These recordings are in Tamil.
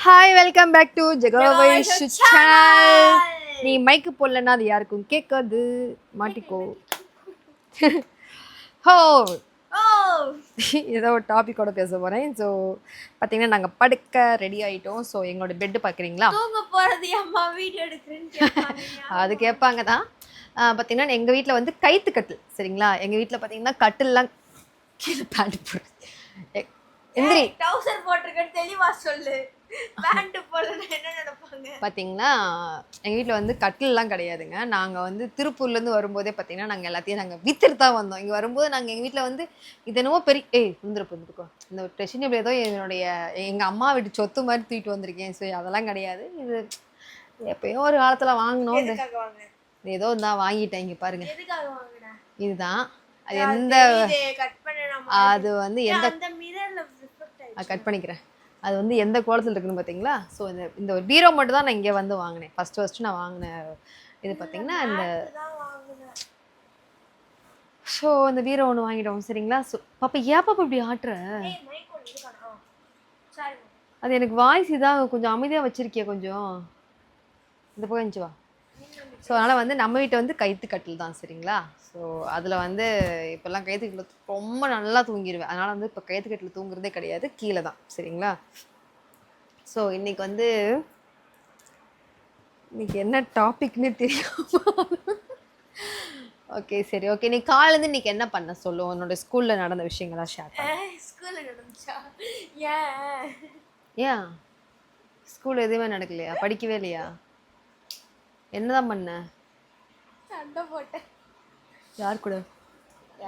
ஹாய் வெல்கம் பேக் டு ஜெகோவை Jagavai சேனல் நீ மைக்கு போடலன்னா அது யாருக்கும் கேட்காது. மாட்டிக்கோ. ஹோ. ஏதோ ஒரு டாபிக்கோட பேச போகிறேன் ஸோ பார்த்தீங்கன்னா நாங்கள் படுக்க ரெடி ஆகிட்டோம் ஸோ எங்களோட பெட்டு பார்க்குறீங்களா தூங்க போறது அம்மா வீடியோ எடுக்கிறேன்னு அது கேட்பாங்க தான். பார்த்தீங்கன்னா எங்கள் வீட்டில் வந்து கைத்து கட்டில் சரிங்களா? எங்கள் வீட்டில் பார்த்தீங்கன்னா கட்டில்லாம் கீழே பேண்ட் போடு எ- எந்திரி. டவுசர் போட்டிருக்கேன்னு தெளிவா சொல்லு. பார்த்தீங்கன்னா எங்கள் வீட்டில் வந்து கட்டிலெலாம் கிடையாதுங்க. நாங்கள் வந்து திருப்பூர்லேருந்து வரும்போதே பார்த்தீங்கன்னா நாங்கள் எல்லாத்தையும் நாங்கள் வித்துட்டு தான் வந்தோம். இங்கே வரும்போது நாங்கள் எங்கள் வீட்டில் வந்து இது பெரிய ஏய் சுந்தர புந்துக்கோ இந்த டெஷன் ஏதோ என்னுடைய எங்கள் அம்மா வீட்டு சொத்து மாதிரி தூக்கிட்டு வந்திருக்கேன். ஸோ அதெல்லாம் கிடையாது. இது எப்பயோ ஒரு காலத்தில் வாங்கினோம் இந்த இது ஏதோ தான் வாங்கிட்டேன். இங்கே பாருங்க. எதுக்காக வாங்கின? இதுதான். அது எந்த அது வந்து எந்த கட் பண்ணிக்கிறேன். அது வந்து எந்த கோலத்தில் இருக்குன்னு பார்த்தீங்களா ஸோ இந்த இந்த ஒரு பீரோ மட்டும் தான் நான் இங்கே வந்து வாங்கினேன். ஃபர்ஸ்ட் ஃபர்ஸ்ட் நான் வாங்கின இது பார்த்தீங்கன்னா இந்த ஸோ இந்த பீரோ ஒன்று வாங்கிட்டோம் சரிங்களா? ஸோ பாப்பா ஏன் பாப்பா இப்படி ஆட்டுற? அது எனக்கு வாய்ஸ் இதாக கொஞ்சம் அமைதியாக வச்சிருக்கிய கொஞ்சம். இந்த இருந்துச்சு வா. ஸோ அதனால் வந்து நம்ம வீட்டை வந்து கைத்து கட்டில் தான் சரிங்களா? ஸோ அதில் வந்து இப்போல்லாம் கைத்து கட்டில் ரொம்ப நல்லா தூங்கிடுவேன் அதனால் வந்து இப்போ கைத்து கட்டில் தூங்குறதே கிடையாது. கீழே தான் சரிங்களா? ஸோ இன்னைக்கு வந்து இன்னைக்கு என்ன டாபிக்னு தெரியாம ஓகே சரி ஓகே. நீ காலேருந்து இன்னைக்கு என்ன பண்ண சொல்லு உன்னோட ஸ்கூலில் நடந்த விஷயங்களா ஷேர் ஸ்கூல்ல நடந்துச்சா? ஏன்? ஏன்? ஸ்கூல் எதுவுமே நடக்கலையா? படிக்கவே இல்லையா? என்னதான் பண்ண? சண்டை போட்டேன். யார் கூட?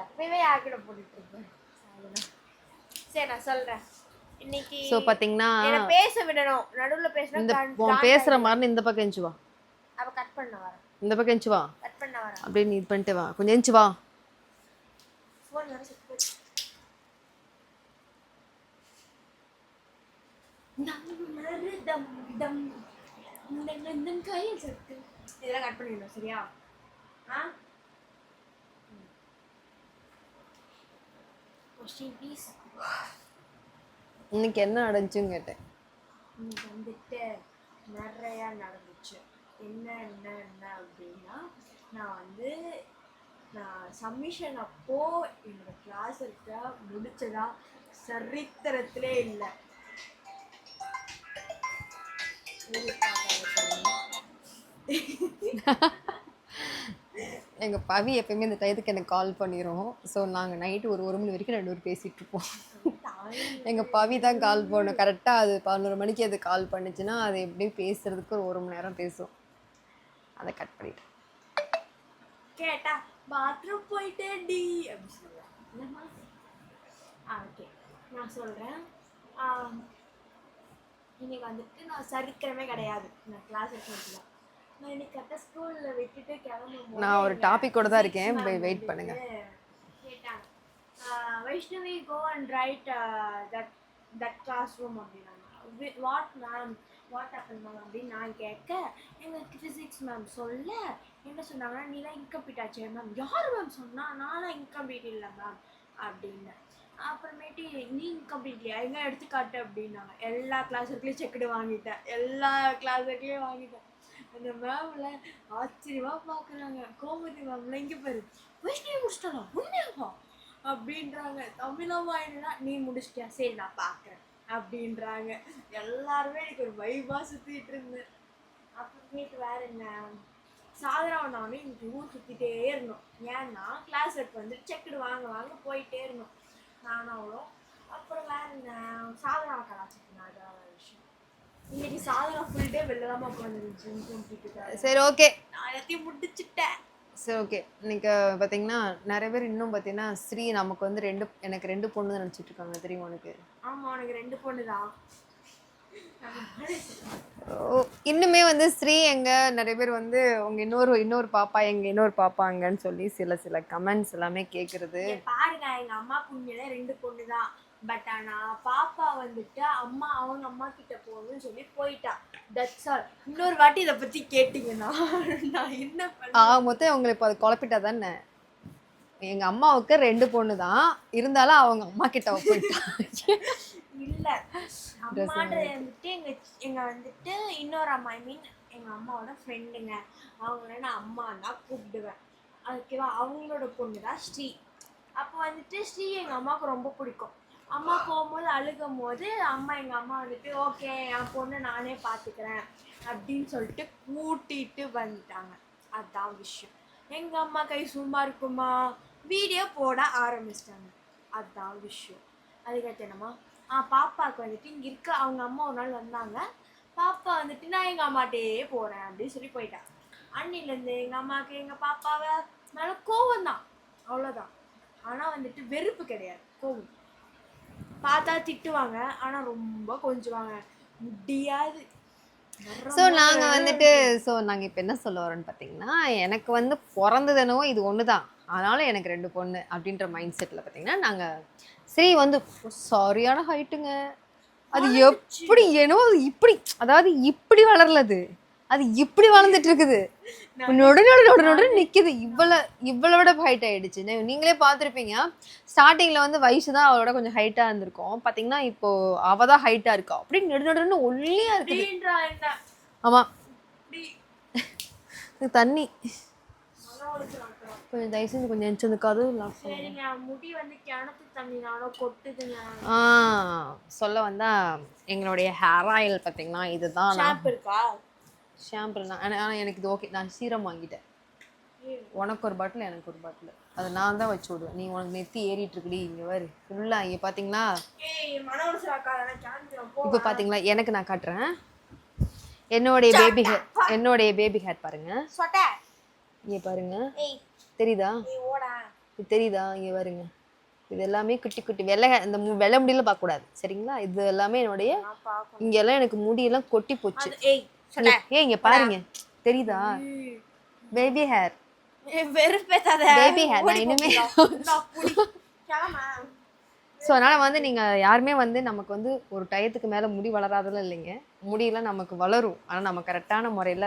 எப்பயுமே யார் கூட போட்டுட்டு. சரி நான் சொல்றேன். இன்னைக்கு ஸோ பார்த்தீங்கன்னா என்ன பேச விடணும். நடுவுல பேசினா இந்த பேசுகிற மாதிரி இந்த பக்கம் எஞ்சி வா. அவ கட் பண்ண வரேன். இந்த பக்கம் எஞ்சி வா. கட் பண்ண வரேன். அப்படியே நீ பண்ணிட்டு வா. கொஞ்சம் எஞ்சி வா. ஃபோன் வர தம். தம் தம் கையில் சத்து. இதெல்லாம் கட் பண்ணிடணும் சரியா? ஆ? கொஸ்டின் ப்ளீஸ் இன்னைக்கு என்ன நடந்துச்சுன்னு கேட்டேன். இன்னைக்கு வந்துட்டு நிறையா நடந்துச்சு. என்ன என்ன என்ன அப்படின்னா நான் வந்து நான் சப்மிஷன் அப்போ என்னோட கிளாஸ் இருக்க முடிச்சதா சரித்திரத்திலே இல்லை. எங்கள் பவி எப்பயுமே இந்த டயத்துக்கு எனக்கு கால் பண்ணிடும் ஸோ நாங்கள் நைட்டு ஒரு ஒரு மணி வரைக்கும் ரெண்டு பேரும் பேசிகிட்டு இருப்போம். எங்கள் பவி தான் கால் பண்ணும். கரெக்டாக அது பதினோரு மணிக்கு அது கால் பண்ணுச்சுன்னா அது எப்படியும் பேசுறதுக்கு ஒரு ஒரு மணி நேரம் பேசும். அதை கட் பண்ணிட்டேன். கேட்டா பாத்ரூம் சொல்லுவேன். என்னம்மா ஆ ஓகே நான் சொல்கிறேன் இன்னைக்கு வந்துட்டு நான் சரித்திரமே கிடையாது. நான் கிளாஸ் எடுக்கிறதுல நான் ஒரு டாபிக்கோட தான் இருக்கேன். வெயிட் பண்ணுங்க. Vaishnavi go and write that that class room அப்படின்னாங்க. What ma'am what happen ma'am அப்படின்னு நான் கேட்க எங்களுக்கு ஃபிசிக்ஸ் மேம் சொல்ல. என்ன சொன்னாங்கன்னா நீ தான் இன்கம்ப்ளீட் ஆச்சே மேம் யார் மேம் சொன்னா நானும் இன்கம்ப்ளீட் இல்லை மேம் அப்படின்னு அப்புறமேட்டு நீ இன்கம்ப்ளீட் இல்லையா? எங்க எடுத்துக்காட்டு? அப்படின்னாங்க. எல்லா கிளாஸ் ஒர்க்லேயும் செக்குடு வாங்கிட்டேன். எல்லா கிளாஸ் ஒர்க்லேயும் வாங்கிட்டேன். அந்த மேம்ல ஆச்சரியமா பார்க்குறாங்க கோமதி மேம்ல இங்கே பாரு. வைஷ்ணவி முடிச்சிட்டாளா உண்மையாவா அப்படின்றாங்க. தமிழமா என்னன்னா நீ முடிச்சிட்டியா? சரி நான் பார்க்குறேன் அப்படின்றாங்க. எல்லாருமே எனக்கு ஒரு வைபா சுத்திட்டு இருந்தேன் அப்புறமேட்டு வேற என்ன? சாதனம் நானும் இன்னைக்கு ஊர் சுற்றிட்டே இருந்தோம். ஏன்னா கிளாஸ் எடுத்து வந்து செக்குடு வாங்க வாங்க போயிட்டே இருந்தோம். நானும் அவ்வளோ அப்புறம் வேற என்ன? சாதனா கலாச்சிருக்கேன் அதான் இன்னைக்கு சாதனா ஃபுல் டே வெளில தான் சரி ஓகே நான் எல்லாத்தையும் முடிச்சுட்டேன். சரி ஓகே இன்னைக்கு பார்த்தீங்கன்னா நிறைய பேர் இன்னும் பார்த்தீங்கன்னா ஸ்ரீ நமக்கு வந்து ரெண்டு எனக்கு ரெண்டு பொண்ணு நினச்சிட்டு இருக்காங்க. தெரியுமா உனக்கு? ஆமா உனக்கு ரெண்டு பொண்ணு தான் ஓ, இன்னுமே வந்து ஸ்ரீ எங்க நிறைய பேர் வந்து உங்க இன்னொரு இன்னொரு பாப்பா எங்க இன்னொரு பாப்பாங்கன்னு சொல்லி சில சில கமெண்ட்ஸ் எல்லாமே கேட்குறது பாருங்க எங்க அம்மா புண்ணியில ரெண்டு பொண்ணு தான் பட் ஆனா பாப்பா வந்துட்டு அம்மா அவங்க அம்மா கிட்ட போகணும்னு சொல்லி போயிட்டா. தட்ஸ் ஆல் இன்னொரு வாட்டி இதை பத்தி கேட்டீங்கன்னா நான் என்ன ஆக மொத்தம் உங்களை இப்போ அது குழப்பிட்டா தானே? எங்க அம்மாவுக்கு ரெண்டு பொண்ணு தான். இருந்தாலும் அவங்க அம்மா கிட்ட போயிட்டா. இல்ல. அம்மான்றது வந்துட்டு எங்க எங்க வந்துட்டு இன்னொரு அம்மா ஐ மீன் எங்க அம்மாவோட ஃப்ரெண்டுங்க அவங்கள நான் அம்மா தான் கூப்பிடுவேன் ஓகேவா அவங்களோட பொண்ணு தான் ஸ்ரீ. அப்போ வந்துட்டு ஸ்ரீ எங்க அம்மாவுக்கு ரொம்ப பிடிக்கும். அம்மா போகும்போது அழுகும் போது அம்மா எங்கள் அம்மா வந்துட்டு ஓகே என் பொண்ணு நானே பார்த்துக்கிறேன் அப்படின்னு சொல்லிட்டு கூட்டிட்டு வந்துட்டாங்க. அதுதான் விஷயம். எங்கள் அம்மா கை சும்மா இருக்குமா? வீடியோ போட ஆரம்பிச்சிட்டாங்க. அதுதான் விஷயம். அதுக்கடுத்து என்னம்மா? ஆ பாப்பாவுக்கு வந்துட்டு இங்கே இருக்க. அவங்க அம்மா ஒரு நாள் வந்தாங்க. பாப்பா வந்துட்டு நான் எங்கள் அம்மாட்டே போகிறேன் அப்படின்னு சொல்லி போயிட்டாங்க அண்ணிலேருந்து எங்கள் அம்மாவுக்கு எங்கள் பாப்பாவை மேலே கோவம் தான் அவ்வளோதான் ஆனால் வந்துட்டு வெறுப்பு கிடையாது. கோவம். பார்த்தா திட்டுவாங்க ஆனால் ரொம்ப கொஞ்சுவாங்க. முடியாது. ஸோ நாங்கள் வந்துட்டு ஸோ நாங்கள் இப்போ என்ன சொல்ல வரோம்னு பார்த்தீங்கன்னா எனக்கு வந்து பிறந்தது என்னவோ இது ஒன்று தான் ஆனாலும் எனக்கு ரெண்டு பொண்ணு அப்படின்ற மைண்ட் செட்டில் பார்த்தீங்கன்னா நாங்கள் ஸ்ரீ வந்து சரியான ஹைட்டுங்க அது எப்படி என்னவோ இப்படி அதாவது இப்படி வளரலது. அது இப்படி வளர்ந்துட்டு இருக்குது. நொடு நொடு நொடு நொடு நிக்குது. இவ்வளோ இவ்வளோ விட ஹைட் ஆயிடுச்சு. நீ- நீங்களே பார்த்துருப்பீங்க. ஸ்டார்டிங்ல வந்து வயசு தான் அவளோட கொஞ்சம் ஹைட்டா இருந்திருக்கும். பாத்தீங்கன்னா இப்போ அவ தான் ஹைட்டா இருக்கா. அப்படியே நெடு நடுன்னு ஒல்லியா இருக்குது. அப்படின்றா என்ன? ஆமா. இப்படி. இது தண்ணி. கொஞ்சம் தயவு செஞ்சு கொஞ்சம் எந்திச்சு வந்து கதவு lock பண்ணு. சரிங்க முடி வந்து கிணத்து தண்ணினாலும் கொட்டுதுங்க ஆ சொல்ல வந்தா எங்களுடைய ஹேர் ஆயில் பார்த்தீங்கன்னா இதுதான். இருக்கா? ஷாம்பு தான். ஆனால் எனக்கு இது ஓகே நான் சீரம் வாங்கிட்டேன். உனக்கு ஒரு பாட்டில் எனக்கு ஒரு பாட்டில் அதை நான் தான் வச்சு விடுவேன். நீ உனக்கு நெத்தி ஏறிட்டு இருக்குடி இங்கே வரு ஃபுல்லாக இங்கே பார்த்தீங்களா நான் இப்போ பார்த்தீங்களா எனக்கு நான் காட்டுறேன். என்னுடைய பேபி ஹேர் என்னுடைய பேபி ஹேர் பாருங்க. இங்கே பாருங்க. தெரியுதா? இது தெரியுதா? இங்கே பாருங்க. இது எல்லாமே குட்டி குட்டி வெள்ளை இந்த வெள்ளை முடியெல்லாம் பார்க்கக்கூடாது. சரிங்களா? இது எல்லாமே என்னுடைய நான் இங்கெல்லாம் எனக்கு முடியெல்லாம் கொட்டி போச்சு. ஏ இங்க பாருங்க. தெரியுதா? பேபி ஹேர் வெறுப்பேத்தாத. Baby hair, நான் இனிமே- ஸோ அதனால வந்து நீங்க யாருமே வந்து நமக்கு வந்து ஒரு டயத்துக்கு மேல முடி வளராதெல்லாம் இல்லைங்க. முடியெல்லாம் நமக்கு வளரும். ஆனா நம்ம கரெக்டான முறையில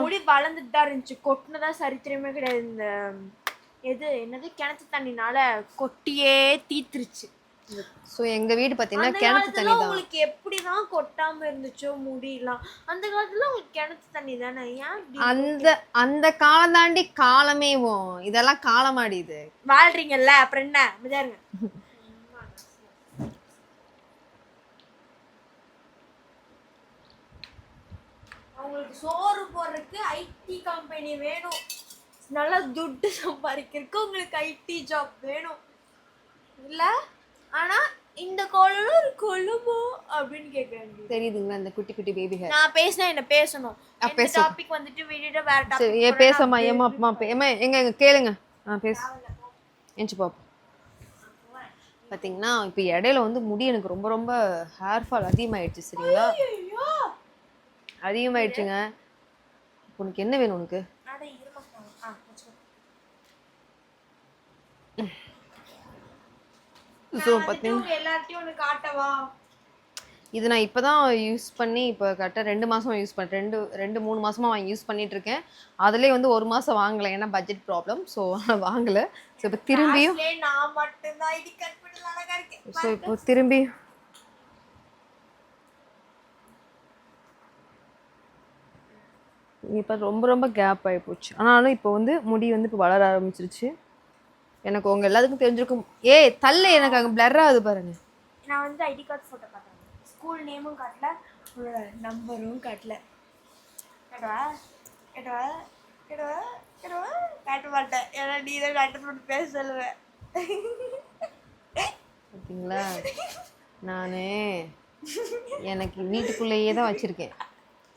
முடி வளர்ந்துட்டு தான் இருந்துச்சு. கொட்டினதா சரித்திரமே கிடையாது. இந்த எது என்னது? கிணத்து தண்ணினால கொட்டியே தீத்துருச்சு. ஸோ எங்க வீடு பார்த்தீங்கன்னா அந்த கிணத்து தண்ணி தான் உங்களுக்கு எப்படிதான் கொட்டாம இருந்துச்சோ முடியெல்லாம் அந்த காலத்துல உங்களுக்கு கிணத்து தண்ணி தானே? ஏன் அந்த அந்த காலம் தாண்டி காலமேவும் இதெல்லாம் காலமாடி இது வாழ்றீங்கல்ல அப்புறம் என்ன? மிதாருங்க அவங்களுக்கு சோறு போடுறதுக்கு ஐடி கம்பெனி வேணும். நல்லா துட்டு சம்பாதிக்கிறதுக்கு உங்களுக்கு ஐடி ஜாப் வேணும். இல்ல? ஆனா இந்த கோலம் ஒரு கொழுமோ அப்படின்னு கேட்க தெரியுதுங்களா இந்த குட்டி குட்டி பேபி நான் பேசினா என்ன பேசணும்? இந்த. டாபிக் வந்துட்டு விட்டுட்டு வேற சரி ஏ டாபிக் பேசம்மா ஏமா அம்மா ஏமா எங்க எங்க கேளுங்க. ஆ பேசு. எஞ்சி பாப்போம் பார்த்தீங்கன்னா இப்போ இடையில வந்து முடி எனக்கு ரொம்ப ரொம்ப ஹேர் ஃபால் அதிகமாயிடுச்சு சரிங்களா? அதிகமாயிடுச்சுங்க. உனக்கு என்ன வேணும் உனக்கு? ஸோ பார்த்தீங்கன்னா இது நான் இப்போ தான் யூஸ் பண்ணி இப்போ கரெக்டாக ரெண்டு மாசமா யூஸ் பண்ணேன் ரெண்டு ரெண்டு மூணு மாசமா வாங்கி யூஸ் பண்ணிட்டு இருக்கேன் அதுலேயே வந்து ஒரு மாசம் வாங்கலை ஏன்னா பட்ஜெட் ப்ராப்ளம் ஸோ வாங்கலை. ஸோ இப்போ திரும்பியும் பண்ணி ஸோ இப்போ திரும்பி இப்போ ரொம்ப ரொம்ப கேப் ஆகி போச்சு ஆனாலும் இப்போ வந்து முடி வந்து இப்போ வளர ஆரம்பிச்சிருச்சு. எனக்கு உங்க எல்லாத்துக்கும் தெரிஞ்சிருக்கும். ஏய் தள்ளு எனக்கு அங்கே பிளர் ஆகுது பாருங்க. நான் வந்து ஐடி கார்டு ஃபோட்டோ காட்டுறேன் ஸ்கூல் நேமும் காட்டல உங்களோட நம்பரும் காட்டல. கேட்டவா? கேட்டவா? கேட்டவா? கேட்டவா? காட்ட மாட்டேன். ஏன்னா நீ தான் காட்டணும்னு பேச சொல்லுவேன் பார்த்தீங்களா நான் எனக்கு வீட்டுக்குள்ளேயே தான் வச்சிருக்கேன்.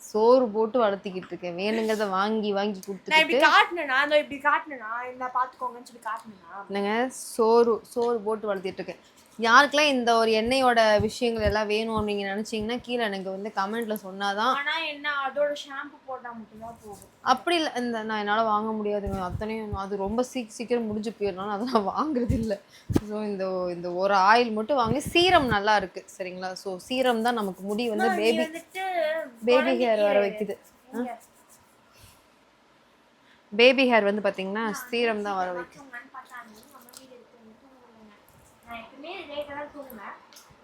சோறு போட்டு வளர்த்திக்கிட்டு இருக்கேன் வேணுங்கிறத வாங்கி வாங்கி கொடுத்துட்டு இப்படி காட்டினேனா? இப்படி காட்டினேனா? இந்த பார்த்துக்கோங்கன்னு சொல்லி காட்டினேனா? என்னங்க? சோறு சோறு போட்டு வளர்த்திட்டு இருக்கேன் யாருக்கெல்லாம் இந்த ஒரு எண்ணெயோட விஷயங்கள் எல்லாம் வேணும் அப்படின்னு நினைச்சீங்கன்னா கீழே எனக்கு வந்து கமெண்ட்ல சொன்னாதான். ஆனா என்ன அதோட ஷாம்பு போட்டா மட்டும்தான் போகும் அப்படி இல்லை இந்த நான் என்னால் வாங்க முடியாதுங்க அத்தனையும் அது ரொம்ப சீக் சீக்கிரம் முடிஞ்சு போயிடனால அதை நான் வாங்குறது இல்லை. ஸோ இந்த இந்த ஒரு ஆயில் மட்டும் வாங்கி சீரம் நல்லா இருக்கு சரிங்களா? ஸோ சீரம் தான் நமக்கு முடி வந்து பேபி பேபி ஹேர் வர வைக்குது. பேபி ஹேர் வந்து பார்த்தீங்கன்னா சீரம் தான் வர வைக்குது. நான் எப்பவுமே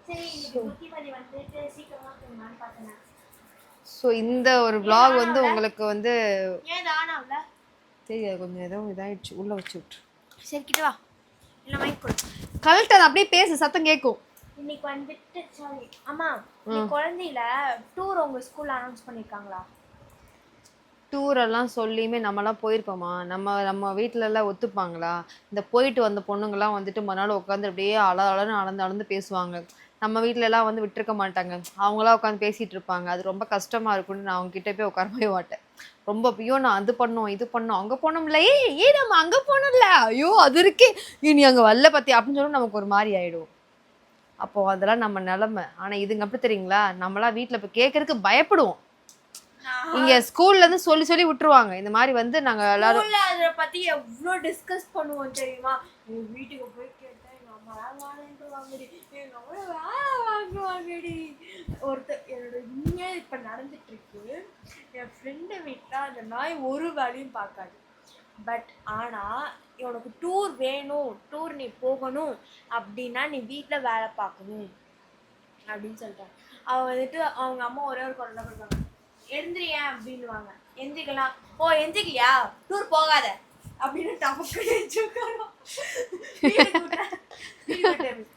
சரி இன்னைக்கு புத்திமதி வந்துட்டு சீக்கிரமா தூங்கலாம்னு பார்த்தேன் ஸோ இந்த ஒரு vlog வந்து உங்களுக்கு வந்து ஏன் தெரியாது கொஞ்சம் ஏதோ இதாயிடுச்சு. உள்ளே வச்சு விட்டு சரி கிட்ட வா. இல்லை மைக் கொடு. அப்படியே பேசு சத்தம் கேட்கும். இன்னைக்கு வந்துட்டு சாரி இன்னைக்கு குழந்தையில டூர் உங்க ஸ்கூல்ல அனௌன்ஸ் பண்ணிருக்காங்களா? டூர் எல்லாம் சொல்லியுமே நம்மலாம் போயிருப்போமா? நம்ம நம்ம வீட்டிலலாம் ஒத்துப்பாங்களா? இந்த போயிட்டு வந்த பொண்ணுங்கெல்லாம் வந்துட்டு மறுநாள் உட்காந்து அப்படியே அழ அழன்னு அளந்து அளந்து பேசுவாங்க. நம்ம வீட்டிலலாம் வந்து விட்டுருக்க மாட்டாங்க. அவங்களாம் உட்காந்து பேசிகிட்டு இருப்பாங்க. அது ரொம்ப கஷ்டமாக இருக்கும்னு நான் அவங்ககிட்ட போய் உட்கார போய் மாட்டேன். ரொம்ப ஐயோ நான் அது பண்ணோம் இது பண்ணோம் அங்கே போனோம்ல. ஏ ஏ நம்ம அங்கே போனோம்ல. ஐயோ அது இருக்கே. இனி நீ வரல பற்றி அப்படின்னு சொல்லி நமக்கு ஒரு மாதிரி ஆகிடும் அப்போது அதெல்லாம் நம்ம நிலமை. ஆனால் இதுங்க அப்படி தெரியுங்களா? நம்மளாம் வீட்டில் இப்போ கேட்குறதுக்கு பயப்படுவோம். இங்க ஸ்கூல்ல இருந்து சொல்லி சொல்லி விட்டுருவாங்க. இந்த மாதிரி வந்து நாங்க எல்லாரும் ஸ்கூல்ல அத பத்தி எவ்வளோ டிஸ்கஸ் பண்ணுவோம் தெரியுமா? வீட்டுக்கு போய் கேட்டா எங்க அம்மா வேலை வாங்கிட்டு வாங்கடி எங்க அம்மா வேலை வாங்குவாங்கடி. ஒருத்தர் என்னோட உண்மையா இப்ப நடந்துட்டு இருக்கு. என் ஃப்ரெண்டு வீட்டுல அந்த நாய் ஒரு வேலையும் பார்க்காது. பட் ஆனா உனக்கு டூர் வேணும். டூர் நீ போகணும். அப்படின்னா நீ வீட்ல வேலை பார்க்கணும். அப்படின்னு சொல்லிட்டாங்க. அவ வந்துட்டு அவங்க அம்மா ஒரே ஒரு குரல் தான் கொடுப்பாங்க அப்படின்வாங்க அப்படின்னுவாங்க. எந்திரிக்கலாம் ஓ எந்திரிக்கலையா? டூர் போகாத. அப்படின்னு டபக்கு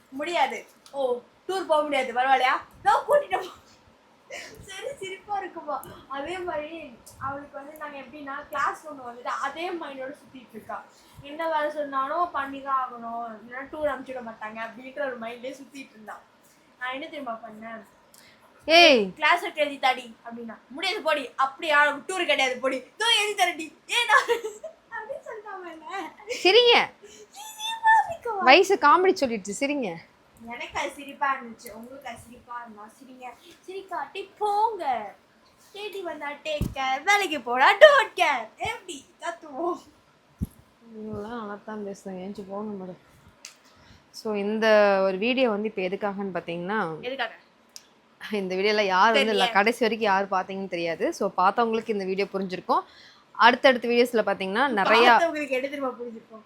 முடியாது. ஓ டூர் போக முடியாது பரவாயில்லையா? நான் கூட்டிட்டு சரி சிரிப்பா இருக்குமா? அதே மாதிரி அவளுக்கு வந்து நாங்க எப்படின்னா கிளாஸ் ஒன்று வந்துட்டு அதே மைண்டோட சுத்திட்டு இருக்கா. என்ன வேலை சொன்னாலும் பண்ணிதான் ஆகணும். இல்லைன்னா டூர் அனுப்பிச்சிட மாட்டாங்க அப்படின்ற ஒரு மைண்ட்லயே சுத்திட்டு இருந்தான் நான் என்ன திரும்ப பண்ணேன்? ஏய். கிளாஸ் ஒர்க் எழுதி தாடி அப்படின்னா. முடியாது போடி. அப்படியா? டூர் கிடையாது போடி. தூ எழுதி தரடி ஏடா அப்படின்னு சொல்லிட்டாங்க சிரிங்க. வயசு காமெடி சொல்லிடுச்சு சிரிங்க. எனக்கு அது சிரிப்பா இருந்துச்சு. உங்களுக்கு அது சிரிப்பா இருந்தா சிரிங்க. சிரிக்காட்டி போங்க. தேடி வந்தா டேக் கேர் வேலைக்கு போடா டோன்ட் கேர் எப்படி? கத்துவோம் இவங்களாம் நல்லா தான் பேசுகிறாங்க ஏஞ்சி போகணும் மேடம் ஸோ இந்த ஒரு வீடியோ வந்து இப்போ எதுக்காகன்னு பார்த்தீங்கன்னா எதுக்காக? இந்த வீடியோவில் யார் வந்து இல்லை கடைசி வரைக்கும் யார் பார்த்தீங்கன்னு தெரியாது. ஸோ பார்த்தவங்களுக்கு இந்த வீடியோ புரிஞ்சிருக்கும். அடுத்தடுத்த வீடியோஸில் பார்த்தீங்கன்னா நிறையா புரிஞ்சிருக்கும்?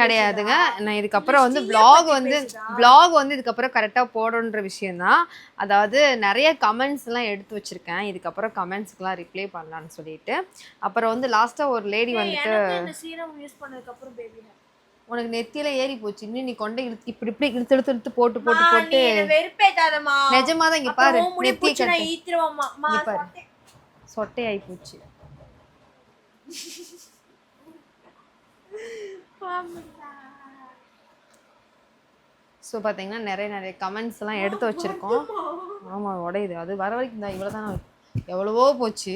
கிடையாதுங்க? நான் இதுக்கப்புறம் வந்து பத்தி வந்து vlog வந்து இதுக்கப்புறம் கரெக்டாக போடணுன்ற விஷயம்தான் அதாவது நிறைய கமெண்ட்ஸ்லாம் எடுத்து வச்சிருக்கேன். இதுக்கப்புறம் கமெண்ட்ஸ்க்குலாம் ரிப்ளை பண்ணலான்னு சொல்லிட்டு. அப்புறம் வந்து லாஸ்ட்டாக ஒரு லேடி வந்துட்டு உனக்கு நெத்தியில ஏறி போச்சு. இன்னும் நீ கொண்டை இழுத்து இப்படி இப்படி இழுத்து இழுத்து இழுத்து போட்டு போட்டு போட்டு வெறுப்பேத்தாதம்மா. நிஜமா தான் இங்க பாரு நெத்தி கட்டு. பாரு. சொட்டை. சொட்டையாகி போச்சு. ஸோ பார்த்தீங்கன்னா நிறைய நிறைய கமெண்ட்ஸ் எல்லாம் எடுத்து வச்சிருக்கோம். ஆமாம் உடையுது. அது வர வரைக்கும் தான். இவ்வளோ தானே எவ்வளவோ போச்சு.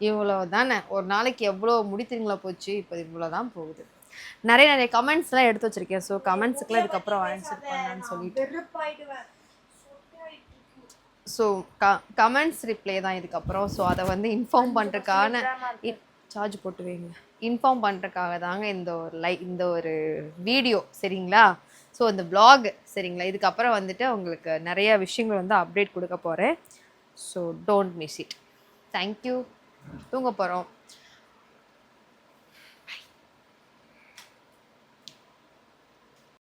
இவ்வளோ தானே ஒரு நாளைக்கு எவ்வளோ முடித்திருங்களா போச்சு. இப்போ இவ்வளோ தான் போகுது. நிறைய நிறைய கமெண்ட்ஸ்லாம் எடுத்து வச்சிருக்கேன். ஸோ கமெண்ட்ஸுக்குலாம் இதுக்கப்புறம் ஆன்சர் பண்ணலான்னு சொல்லிட்டு. ஸோ க கமெண்ட்ஸ் ரிப்ளை தான் இதுக்கப்புறம். ஸோ அதை வந்து இன்ஃபார்ம் பண்ணுறதுக்கான சார்ஜ் போட்டு வைங்க. இன்ஃபார்ம் பண்ணுறதுக்காக தாங்க இந்த ஒரு லை இந்த ஒரு வீடியோ சரிங்களா? ஸோ இந்த பிளாக் சரிங்களா? இதுக்கப்புறம் வந்துட்டு உங்களுக்கு நிறைய விஷயங்கள் வந்து அப்டேட் கொடுக்க போகிறேன் so don't miss it thank you தூங்க போகிறோம்